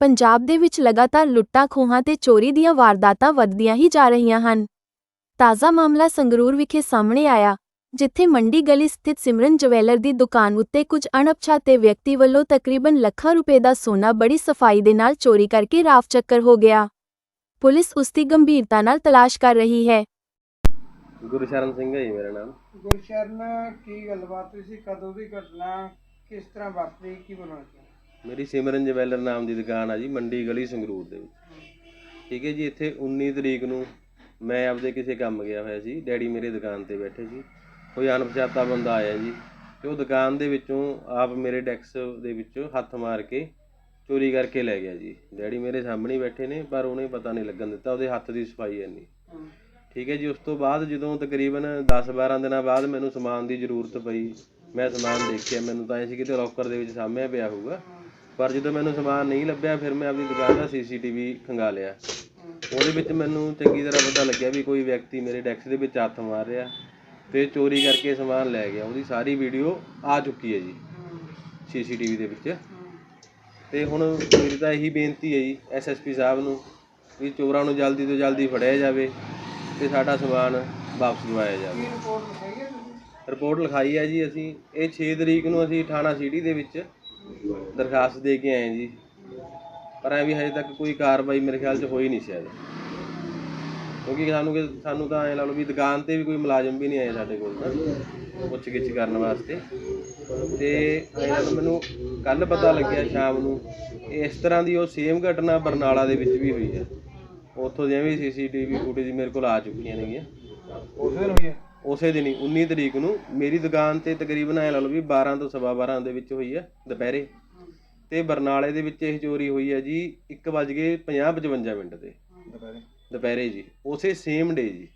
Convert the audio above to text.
ਪੰਜਾਬ ਦੇ ਵਿੱਚ ਲਗਾਤਾਰ ਲੁੱਟਾਂ ਖੋਹਾਂ ਤੇ ਚੋਰੀ ਦੀਆਂ ਵਾਰਦਾਤਾਂ ਵੱਧਦੀਆਂ ਹੀ ਜਾ ਰਹੀਆਂ ਹਨ। ਤਾਜ਼ਾ ਮਾਮਲਾ ਸੰਗਰੂਰ ਵਿਖੇ ਸਾਹਮਣੇ ਆਇਆ ਜਿੱਥੇ ਮੰਡੀ ਗਲੀ ਸਥਿਤ ਸਿਮਰਨ ਜਵੈਲਰ ਦੀ ਦੁਕਾਨ ਉੱਤੇ ਕੁਝ ਅਣਪਛਾਤੇ ਵਿਅਕਤੀ ਵੱਲੋਂ ਤਕਰੀਬਨ ਲੱਖਾਂ ਰੁਪਏ ਦਾ ਸੋਨਾ ਬੜੀ ਸਫ਼ਾਈ ਦੇ ਨਾਲ ਚੋਰੀ ਕਰਕੇ ਰਾਫ ਚੱਕਰ ਹੋ ਗਿਆ। ਪੁਲਿਸ ਉਸ ਦੀ ਗੰਭੀਰਤਾ ਨਾਲ ਤਲਾਸ਼ ਕਰ ਰਹੀ ਹੈ। ਗੁਰਸ਼ਰਨ ਸਿੰਘ ਹੈ ਜੀ ਮੇਰਾ ਨਾਮ। ਗੁਰਸ਼ਰਨ ਕੀ ਗੱਲਬਾਤ ਸੀ? ਕਦੋਂ ਦੀ ਘਟਨਾ? ਕਿਸ ਤਰ੍ਹਾਂ ਵਾਪਰੀ? ਕੀ ਬਣਾਉਣਾ ਮੇਰੀ ਸਿਮਰਨ ਜਵੈਲਰ ਨਾਮ ਦੀ ਦੁਕਾਨ ਆ ਜੀ, ਮੰਡੀ ਗਲੀ ਸੰਗਰੂਰ ਦੇ ਵਿੱਚ। ਠੀਕ ਹੈ ਜੀ, ਇੱਥੇ 19 ਤਰੀਕ ਨੂੰ ਮੈਂ ਆਪਦੇ ਕਿਸੇ ਕੰਮ ਗਿਆ ਹੋਇਆ ਸੀ, ਡੈਡੀ ਮੇਰੇ ਦੁਕਾਨ ਤੇ ਬੈਠੇ ਸੀ। ਕੋਈ ਅਣਪਛਾਤਾ ਬੰਦਾ ਆਇਆ ਜੀ, ਤੇ ਉਹ ਦੁਕਾਨ ਦੇ ਵਿੱਚੋਂ ਆਪ ਮੇਰੇ ਡੈਕਸ ਦੇ ਵਿੱਚੋਂ ਹੱਥ ਮਾਰ ਕੇ ਚੋਰੀ ਕਰਕੇ ਲੈ ਗਿਆ ਜੀ। ਡੈਡੀ ਮੇਰੇ ਸਾਹਮਣੇ ਬੈਠੇ ਨੇ, ਪਰ ਉਹਨੇ ਪਤਾ ਨਹੀਂ ਲੱਗਣ ਦਿੱਤਾ, ਉਹਦੇ ਹੱਥ ਦੀ ਸਫ਼ਾਈ ਇੰਨੀ। ਠੀਕ ਹੈ ਜੀ, ਉਸ ਤੋਂ ਬਾਅਦ ਜਦੋਂ ਤਕਰੀਬਨ 10-12 ਦਿਨਾਂ ਬਾਅਦ ਮੈਨੂੰ ਸਮਾਨ ਦੀ ਜ਼ਰੂਰਤ ਪਈ, ਮੈਂ ਸਮਾਨ ਦੇਖਿਆ, ਮੈਨੂੰ ਤਾਂ ਇਹ ਸੀ ਕਿਤੇ ਲੋਕਰ ਦੇ ਵਿੱਚ ਸਾਹਮਣੇ ਪਿਆ ਹੋਊਗਾ। ਪਰ ਜਦੋਂ ਮੈਨੂੰ ਸਮਾਨ ਨਹੀਂ ਲੱਭਿਆ ਫਿਰ ਮੈਂ ਆਪਣੀ ਦੁਕਾਨ ਦਾ ਸੀਸੀਟੀਵੀ ਖੰਗਾ ਲਿਆ। ਉਹਦੇ ਵਿੱਚ ਮੈਨੂੰ ਚੰਗੀ ਤਰ੍ਹਾਂ ਪਤਾ ਲੱਗਿਆ ਵੀ ਕੋਈ ਵਿਅਕਤੀ ਮੇਰੇ ਡੈਕਸ ਦੇ ਵਿੱਚ ਹੱਥ ਮਾਰ ਰਿਹਾ ਤੇ ਚੋਰੀ ਕਰਕੇ ਸਮਾਨ ਲੈ ਗਿਆ। ਉਹਦੀ ਸਾਰੀ ਵੀਡੀਓ ਆ ਚੁੱਕੀ ਹੈ ਜੀ ਸੀਸੀਟੀਵੀ ਦੇ ਵਿੱਚ। ਤੇ ਹੁਣ ਮੇਰੀ ਤਾਂ ਇਹੀ ਬੇਨਤੀ ਹੈ ਜੀ ਐਸਐਸਪੀ ਸਾਹਿਬ ਨੂੰ ਵੀ ਚੋਰਾਂ ਨੂੰ ਜਲਦੀ ਤੋਂ ਜਲਦੀ ਫੜਿਆ ਜਾਵੇ ਤੇ ਸਾਡਾ ਸਮਾਨ ਵਾਪਸ ਦਿਵਾਇਆ ਜਾਵੇ। ਕੀ ਰਿਪੋਰਟ ਲਿਖਾਈ ਹੈ ਤੁਸੀਂ? ਰਿਪੋਰਟ ਲਿਖਾਈ ਹੈ ਜੀ ਅਸੀਂ। ਇਹ 6 ਤਰੀਕ ਨੂੰ ਅਸੀਂ ਥਾਣਾ ਸਿਟੀ ਦੇ ਵਿੱਚ ਦਰਖਾਸਤ ਦੇ ਕੇ ਆਏ ਜੀ। ਪਰ ਐ ਵੀ ਹਜੇ ਤੱਕ ਕੋਈ ਕਾਰਵਾਈ ਮੇਰੇ ਖਿਆਲ 'ਚ ਹੋਈ ਨਹੀਂ ਸ਼ਾਇਦ ਕਿਉਂਕਿ ਸਾਨੂੰ ਕਿ, ਸਾਨੂੰ ਤਾਂ ਐ ਲਾ ਲਓ ਵੀ ਦੁਕਾਨ ਤੇ ਵੀ ਕੋਈ ਮੁਲਾਜ਼ਮ ਵੀ ਨਹੀਂ ਆਏ ਸਾਡੇ ਕੋਲ ਤਾਂ ਪੁੱਛ ਗਿੱਛ ਕਰਨ ਵਾਸਤੇ। ਤੇ ਐਂ ਲਾ ਮੈਨੂੰ ਕੱਲ ਪਤਾ ਲੱਗਿਆ ਸ਼ਾਮ ਨੂੰ ਇਸ ਤਰ੍ਹਾਂ ਦੀ ਉਹ ਸੇਮ ਘਟਨਾ ਬਰਨਾਲਾ ਦੇ ਵਿੱਚ ਵੀ ਹੋਈ ਹੈ ਉੱਥੋਂ ਦੀਆਂ ਵੀ ਸੀਸੀਟੀਵੀ ਫੁਟੇਜ ਮੇਰੇ ਕੋਲ ਆ ਚੁੱਕੀਆਂ ਨੇਗੀਆਂ। ਉਸ ਦਿਨ ਹੋਈ ਹੈ ਉਸੇ ਦਿਨ ਹੀ 19 ਤਰੀਕ ਨੂੰ ਮੇਰੀ ਦੁਕਾਨ ਤੇ ਤਕਰੀਬਨ ਐ ਲਾ ਲਓ ਵੀ 12 ਤੋਂ ਸਵਾ 12 ਦੇ ਵਿੱਚ ਹੋਈ ਹੈ ਦੁਪਹਿਰੇ। ਤੇ ਬਰਨਾਲੇ ਦੇ ਵਿੱਚ ਇਹ ਚੋਰੀ ਹੋਈ ਹੈ ਜੀ 1:50 55 ਮਿੰਟ ਤੇ। ਦੁਪਹਿਰੇ। ਦੁਪਹਿਰੇ ਜੀ ਉਸੇ ਸੇਮ ਡੇ ਜੀ।